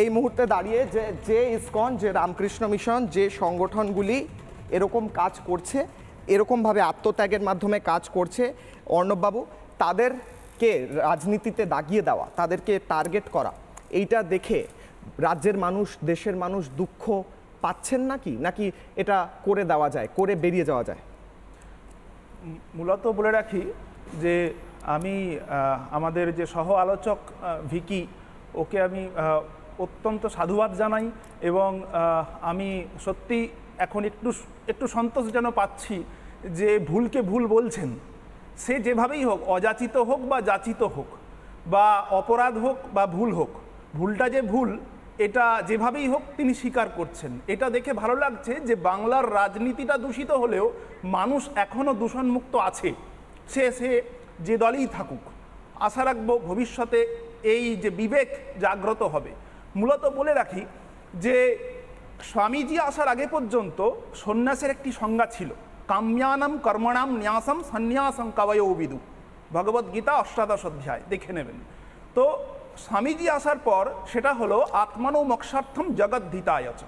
এই মুহূর্তে দাঁড়িয়ে যে যে ইসকন, যে রামকৃষ্ণ মিশন, যে সংগঠনগুলি এরকম কাজ করছে, এরকমভাবে আত্মত্যাগের মাধ্যমে কাজ করছে অর্ণববাবু, তাদেরকে রাজনীতিতে দাগিয়ে দেওয়া, তাদেরকে টার্গেট করা, এইটা দেখে রাজ্যের মানুষ, দেশের মানুষ দুঃখ পাচ্ছেন নাকি? নাকি এটা করে দেওয়া যায়, করে বেরিয়ে যাওয়া যায়? মূলত বলে রাখি যে আমি আমাদের যে সহ আলোচক ভিকি, ওকে আমি অত্যন্ত সাধুবাদ জানাই এবং আমি সত্যি এখন একটু একটু সন্তোষ যেন পাচ্ছি যে ভুলকে ভুল বলছেন। সে যেভাবেই হোক, অযাচিত হোক বা যাচিত হোক, বা অপরাধ হোক বা ভুল হোক, ভুলটা যে ভুল, এটা যেভাবেই হোক তিনি স্বীকার করছেন। এটা দেখে ভালো লাগছে যে বাংলার রাজনীতিটা দূষিত হলেও মানুষ এখনও দূষণমুক্ত আছে। সে সে যে দলেই থাকুক। আশা রাখব ভবিষ্যতে এই যে বিবেক জাগ্রত হবে। মূলত বলে রাখি যে স্বামীজি আসার আগে পর্যন্ত সন্ন্যাসের একটি সংজ্ঞা ছিল, কাম্যানাম কর্মণাম ন্যাসম সন্ন্যাসম কবয়ৌ বিদু। ভগবদ্গীতা অষ্টাদশ অধ্যায়, দেখে নেবেন। তো স্বামীজি আসার পর সেটা হলো আত্মানো মোক্ষার্থম জগদ্ধিতায়চ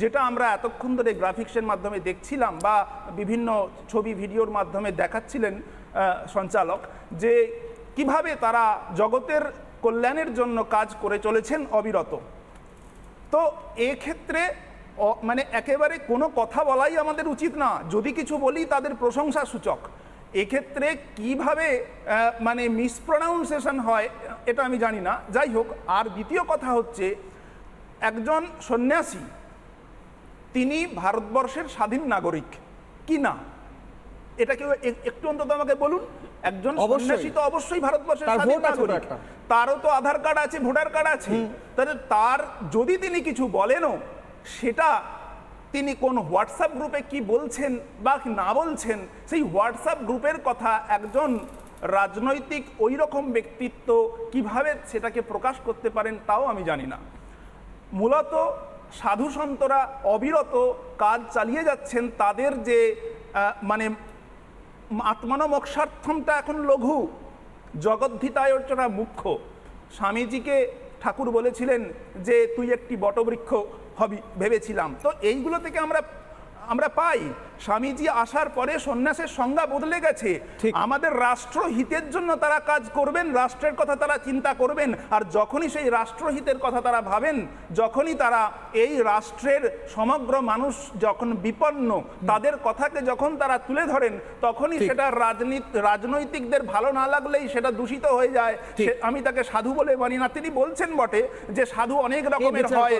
যেটা আমরা এতক্ষণ ধরে গ্রাফিক্সের মাধ্যমে দেখছিলাম বা বিভিন্ন ছবি, ভিডিওর মাধ্যমে দেখাচ্ছিলেন সঞ্চালক, যে কীভাবে তারা জগতের কল্যাণের জন্য কাজ করে চলেছেন অবিরত। তো এক্ষেত্রে মানে একেবারে কোনো কথা বলাই আমাদের উচিত না। যদি কিছু বলি, তাদের প্রশংসা সূচক। এক্ষেত্রে কীভাবে মানে মিসপ্রোনাউন্সিয়েশন হয়, এটা আমি জানি না। যাই হোক, আর দ্বিতীয় কথা হচ্ছে, একজন সন্ন্যাসী, তিনি ভারতবর্ষের স্বাধীন নাগরিক। কি না? এটা কেউ একটু অন্তত আমাকে বলুন। একজন অবশ্যই। সন্ন্যাসী তো অবশ্যই ভারতবর্ষের স্বাধীন নাগরিক। তারও তো আধার কার্ড আছে ভোটার কার্ড আছে। তাহলে তার যদি তিনি কিছু বলেনও সেটা তিনি কোন হোয়াটসঅ্যাপ গ্রুপে কি বলছেন বা না বলছেন সেই হোয়াটসঅ্যাপ গ্রুপের কথা একজন রাজনৈতিক ওই রকম ব্যক্তিত্ব কীভাবে সেটাকে প্রকাশ করতে পারেন তাও আমি জানি না। মূলত সাধু সন্তরা অবিরত কাজ চালিয়ে যাচ্ছেন তাদের যে মানে আত্মান মোক্ষার্থমটা এখন লঘু। জগদ্ধিতায় অর্চনা মুখ্য। স্বামীজিকে ঠাকুর বলেছিলেন যে, তুই একটি বটবৃক্ষ হবি ভেবেছিলাম। তো এইগুলো থেকে আমরা আমরা পাই। স্বামীজি আসার পরে সন্ন্যাসের সংজ্ঞা বদলে গেছে। আমাদের রাষ্ট্রহিতের জন্য তারা কাজ করবেন রাষ্ট্রের কথা তারা চিন্তা করবেন আর যখনই সেই রাষ্ট্রহিতের কথা তারা ভাবেন যখনই তারা এই রাষ্ট্রের সমগ্র মানুষ যখন বিপন্ন তাদের কথাকে যখন তারা তুলে ধরেন তখনই সেটা রাজনীতি রাজনৈতিকদের ভালো না লাগলেই সেটা দূষিত হয়ে যায়। আমি তাকে সাধু বলে মানি না তিনি বলছেন বটে যে সাধু অনেক রকমের হয়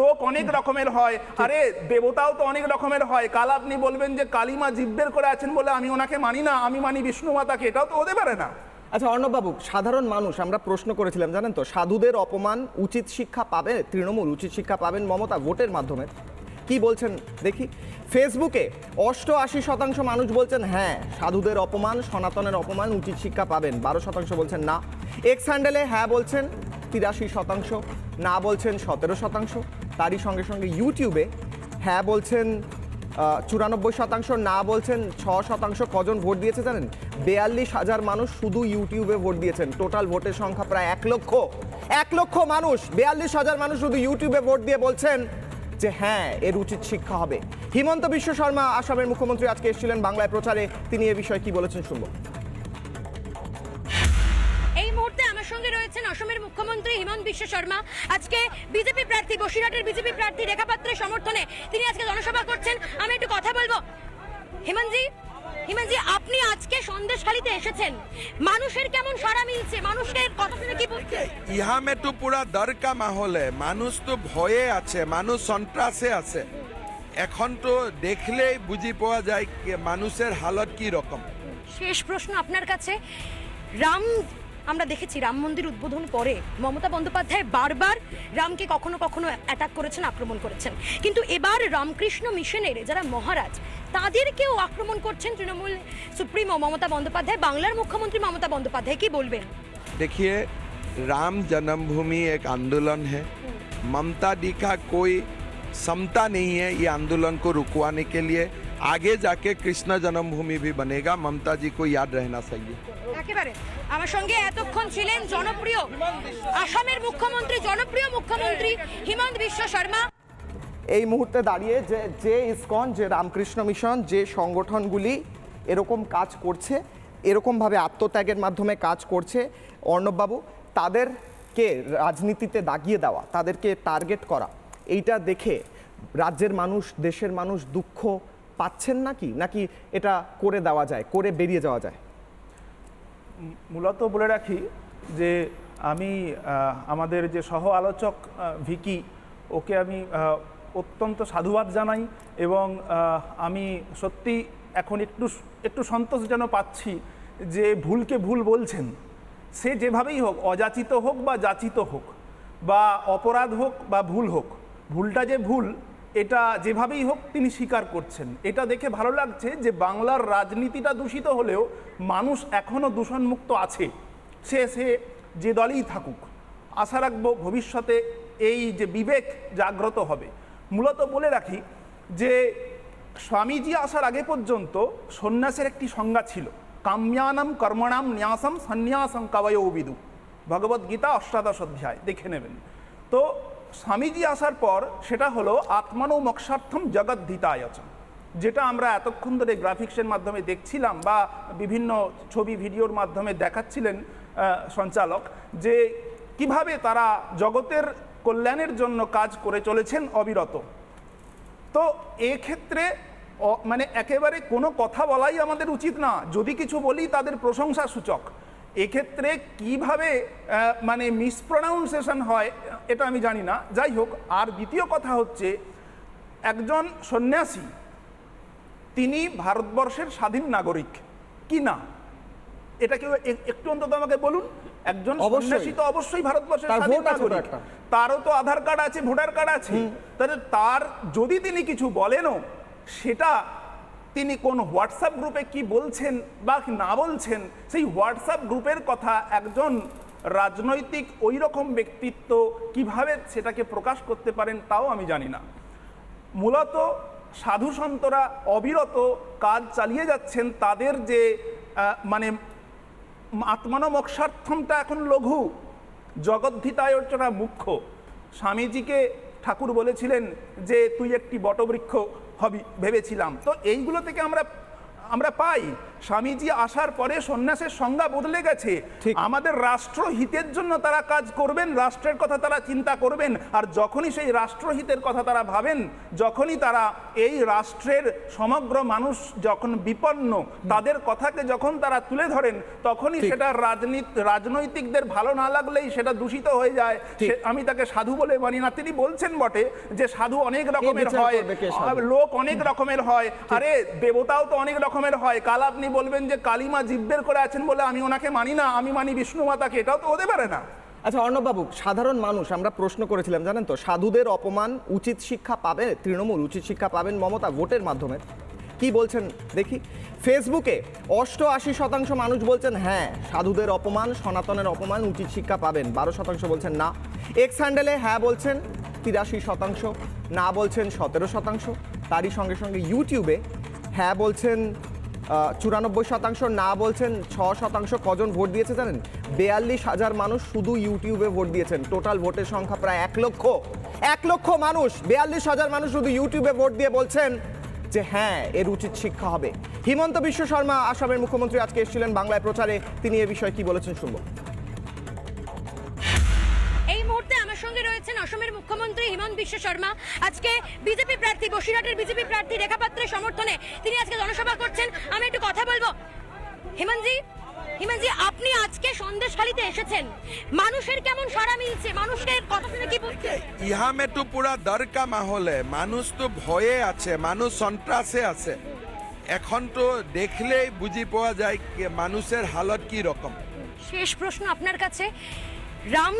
লোক অনেক রকমের হয় আরে দেবতাও তো অনেক রকমের হয় কাল আপনি বলবেন যে কালিমা জিব্বের করে আছেন বলে আমি ওনাকে মানি না, আমি মানি বিষ্ণু মাতাকে, এটাও তো হতে পারে না। আচ্ছা অর্ণববাবু, সাধারণ মানুষ, আমরা প্রশ্ন করেছিলাম, জানেন তো, সাধুদের অপমান উচিত শিক্ষা পাবে, তৃণমূল উচিত শিক্ষা পাবেন মমতা ভোটের মাধ্যমে। কি বলছেন? দেখি। ফেসবুকে অষ্টআশি শতাংশ মানুষ বলছেন হ্যাঁ সাধুদের অপমান, সনাতনের অপমান উচিত শিক্ষা পাবেন। বারো শতাংশ বলছেন না। এক্স হ্যান্ডেলে হ্যাঁ বলছেন, তিরাশি শতাংশ, না বলছেন সতেরো শতাংশ। তারই সঙ্গে সঙ্গে ইউটিউবে হ্যাঁ বলছেন চুরানব্বই শতাংশ না বলছেন, ছ শতাংশ কজন ভোট দিয়েছে জানেন? বেয়াল্লিশ হাজার মানুষ শুধু ইউটিউবে ভোট দিয়েছেন। টোটাল ভোটের সংখ্যা প্রায় এক লক্ষ। এক লক্ষ মানুষ, বেয়াল্লিশ হাজার মানুষ শুধু ইউটিউবে ভোট দিয়ে বলছেন যে হ্যাঁ এর উচিত শিক্ষা হবে। হিমন্ত বিশ্ব শর্মা আসামের মুখ্যমন্ত্রী আজকে এসেছিলেন বাংলায় প্রচারে। তিনি এ বিষয়ে কি বলেছেন শুনব। মুখ্যমন্ত্রী হিমন্ত বিশ্ব শর্মা আজকে বিজেপি প্রার্থী বসিরহাটের বিজেপি প্রার্থী রেখা পাত্রের সমর্থনে তিনি আজকে জনসভা করছেন। আমি একটু কথা বলব। হিমন্তজি হিমন্তজি আপনি আজকে সন্দেশখালিতে এসেছেন। মানুষের কেমন সাড়া মিলছে? মানুষের কথা শুনে কি বলছে ইহা মে তো পুরা ডর কা মাহল। মানুষ তো ভয়ে আছে মানুষ সন্ত্রাসে আছে। এখন তো দেখলেই বুঝি পাওয়া যায় মানুষের হালত কি রকম। শেষ প্রশ্ন আপনার কাছে। রাম আমরা দেখেছি রাম মন্দির উদ্বোধন পরে মমতা বন্দ্যোপাধ্যায় বারবার রামকে কখনো কখনো অ্যাটাক করেছেন আক্রমণ করেছেন কিন্তু এবার রামকৃষ্ণ মিশনের যারা মহারাজ তাদেরকেও আক্রমণ করছেন তৃণমূল সুপ্রিমো মমতা বন্দ্যোপাধ্যায় বাংলার মুখ্যমন্ত্রী মমতা বন্দ্যোপাধ্যায় কি বলবেন देखिए राम जन्मभूमि एक आंदोलन है ममता दी का कोई क्षमता नहीं है ये आंदोलन को रुकवाने के लिए आगे जाके कृष्ण जन्मभूमि भी बनेगा ममता जी को याद रहना चाहिए একেবারে আমার সঙ্গে এতক্ষণ ছিলেন জনপ্রিয় আসামের মুখ্যমন্ত্রী জনপ্রিয় মুখ্যমন্ত্রী হিমন্ত বিশ্ব শর্মা এই মুহূর্তে দাঁড়িয়ে যে যে ইসকন যে রামকৃষ্ণ মিশন যে সংগঠনগুলি এরকম কাজ করছে এরকমভাবে আত্মত্যাগের মাধ্যমে কাজ করছে অর্ণববাবু তাদেরকে রাজনীতিতে দাগিয়ে দেওয়া তাদেরকে টার্গেট করা এইটা দেখে রাজ্যের মানুষ দেশের মানুষ দুঃখ পাচ্ছেন নাকি? নাকি এটা করে দেওয়া যায়, করে বেরিয়ে যাওয়া যায়? মূলত বলে রাখি যে আমি আমাদের যে সহ আলোচক ভিকি, ওকে আমি অত্যন্ত সাধুবাদ জানাই এবং আমি সত্যি এখন একটু একটু সন্তোষ যেন পাচ্ছি যে ভুলকে ভুল বলছেন। সে যেভাবেই হোক, অযাচিত হোক বা যাচিত হোক, বা অপরাধ হোক বা ভুল হোক, ভুলটা যে ভুল এটা যেভাবেই হোক তিনি স্বীকার করছেন। এটা দেখে ভালো লাগছে যে বাংলার রাজনীতিটা দূষিত হলেও মানুষ এখনও দূষণমুক্ত আছে। সে সে যে দলেই থাকুক। আশা রাখব ভবিষ্যতে এই যে বিবেক জাগ্রত হবে। মূলত বলে রাখি যে স্বামীজি আসার আগে পর্যন্ত সন্ন্যাসের একটি সংজ্ঞা ছিল, কাম্যানাম কর্মণাম ন্যাসম সন্ন্যাসম কবয়ৌ বিদু ভগবদ্গীতা অষ্টাদশ অধ্যায়, দেখে নেবেন। তো স্বামীজি আসার পর সেটা হলো আত্মানো মোক্ষার্থম জগদ্ধিতায়চ যেটা আমরা এতক্ষণ ধরে গ্রাফিক্সের মাধ্যমে দেখছিলাম বা বিভিন্ন ছবি, ভিডিওর মাধ্যমে দেখাচ্ছিলেন সঞ্চালক, যে কীভাবে তারা জগতের কল্যাণের জন্য কাজ করে চলেছেন অবিরত। তো এক্ষেত্রে অ- মানে একেবারে কোনো কথা বলাই আমাদের উচিত না। যদি কিছু বলি, তাদের প্রশংসা সূচক এক্ষেত্রে কীভাবে মানে মিসপ্রোনাউন্সিয়েশন হয় এটা আমি জানি না। যাই হোক আর দ্বিতীয় কথা হচ্ছে একজন সন্ন্যাসী তিনি ভারতবর্ষের স্বাধীন নাগরিক কি না? এটা কেউ একটু অন্তত আমাকে বলুন। একজন। সন্ন্যাসী তো অবশ্যই ভারতবর্ষের স্বাধীন নাগরিক। তারও তো আধার কার্ড আছে ভোটার কার্ড আছে। তাহলে তার যদি তিনি কিছু বলেনও সেটা তিনি কোন হোয়াটসঅ্যাপ গ্রুপে কি বলছেন বা না বলছেন, সেই হোয়াটসঅ্যাপ গ্রুপের কথা একজন রাজনৈতিক ওই রকম ব্যক্তিত্ব কীভাবে সেটাকে প্রকাশ করতে পারেন তাও আমি জানি না। মূলত সাধু সন্তরা অবিরত কাজ চালিয়ে যাচ্ছেন তাদের যে মানে আত্মান মোক্ষার্থমটা এখন লঘু জগদ্ধিতায়র্চনা মুখ্য। স্বামীজিকে ঠাকুর বলেছিলেন যে, তুই একটি বটবৃক্ষ হবি ভেবেছিলাম। তো এইগুলো থেকে আমরা আমরা পাই। স্বামীজি আসার পরে সন্ন্যাসের সংজ্ঞা বদলে গেছে। আমাদের রাষ্ট্রহিতের জন্য তারা কাজ করবেন রাষ্ট্রের কথা তারা চিন্তা করবেন আর যখনই সেই রাষ্ট্রহিতের কথা তারা ভাবেন যখনই তারা এই রাষ্ট্রের সমগ্র মানুষ যখন বিপন্ন তাদের কথাকে যখন তারা তুলে ধরেন তখনই সেটা রাজনীতি রাজনৈতিকদের ভালো না লাগলেই সেটা দূষিত হয়ে যায়। আমি তাকে সাধু বলে মানি না তিনি বলছেন বটে যে সাধু অনেক রকমের হয় লোক অনেক রকমের হয় আরে দেবতাও তো অনেক রকমের হয় কাল আপনি বলবেন যে কালিমা জিব্বের করে আছেন বলে আমি ওনাকে মানি না, আমি মানি বিষ্ণু মাতাকে। এটাও তো হতে পারে না। আচ্ছা অর্ণববাবু, সাধারণ মানুষ, আমরা প্রশ্ন করেছিলাম, জানেন তো, সাধুদের অপমান উচিত শিক্ষা পাবে, তৃণমূল উচিত শিক্ষা পাবেন মমতা ভোটের মাধ্যমে। কি বলছেন? দেখি। ফেসবুকে অষ্টআশি শতাংশ মানুষ বলছেন হ্যাঁ সাধুদের অপমান, সনাতনের অপমান উচিত শিক্ষা পাবেন। বারো শতাংশ বলছেন, না। এক্স হ্যান্ডেলে হ্যাঁ বলছেন, তিরাশি শতাংশ, না বলছেন, সতেরো শতাংশ। তারই সঙ্গে সঙ্গে ইউটিউবে হ্যাঁ বলছেন চুরানব্বই শতাংশ না বলছেন, ছ শতাংশ কজন ভোট দিয়েছে জানেন? বেয়াল্লিশ হাজার মানুষ শুধু ইউটিউবে ভোট দিয়েছেন। টোটাল ভোটের সংখ্যা প্রায় এক লক্ষ। এক লক্ষ মানুষ, বেয়াল্লিশ হাজার মানুষ শুধু ইউটিউবে ভোট দিয়ে বলছেন যে হ্যাঁ এর উচিত শিক্ষা হবে। হিমন্ত বিশ্ব শর্মা, আসামের মুখ্যমন্ত্রী আজকে এসেছিলেন বাংলায় প্রচারে। তিনি এ বিষয়ে কি বলেছেন শুনব। রয়েছেন অসমের মুখ্যমন্ত্রী হিমন্ত বিশ্ব শর্মা। আজকে বিজেপি প্রার্থী বসিরহাটের বিজেপি প্রার্থী রেখা পাত্রের সমর্থনে তিনি আজকে জনসভা করছেন। আমি একটু কথা বলব। হিমন্তজি হিমন্তজি আপনি আজকে সন্দেশখালিতে এসেছেন। মানুষের কেমন সাড়া মিলছে? মানুষের কথা শুনে কি বলছে ইহা মে তো পুরা ডর কা মাহল। মানুষ তো ভয়ে আছে মানুষ সন্ত্রাসে আছে। এখন তো দেখলেই বুঝি পাওয়া যায় মানুষের হালত কি রকম। শেষ প্রশ্ন আপনার কাছে। রাম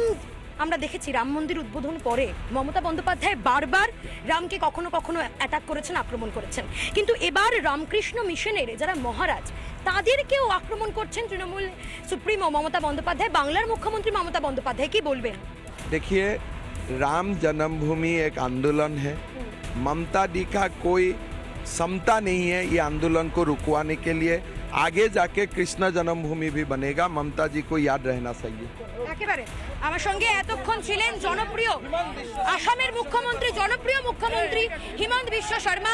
আমরা দেখেছি রাম মন্দির উদ্বোধন পরে মমতা বন্দ্যোপাধ্যায় বারবার রামকে কখনো কখনো অ্যাটাক করেছেন আক্রমণ করেছেন কিন্তু এবার রামকৃষ্ণ মিশনের যারা মহারাজ তাদেরকেও আক্রমণ করছেন তৃণমূল সুপ্রিমো মমতা বন্দ্যোপাধ্যায় বাংলার মুখ্যমন্ত্রী মমতা বন্দ্যোপাধ্যায় কি বলবেন देखिए राम जन्मभूमि एक आंदोलन है ममता दी का कोई क्षमता नहीं है ये आंदोलन को रुकवाने के लिए आगे जाके कृष्ण जन्मभूमि भी बनेगा ममता जी को याद रहना चाहिए একেবারে আমার সঙ্গে এতক্ষণ ছিলেন জনপ্রিয় আসামের মুখ্যমন্ত্রী জনপ্রিয় মুখ্যমন্ত্রী হিমন্ত বিশ্ব শর্মা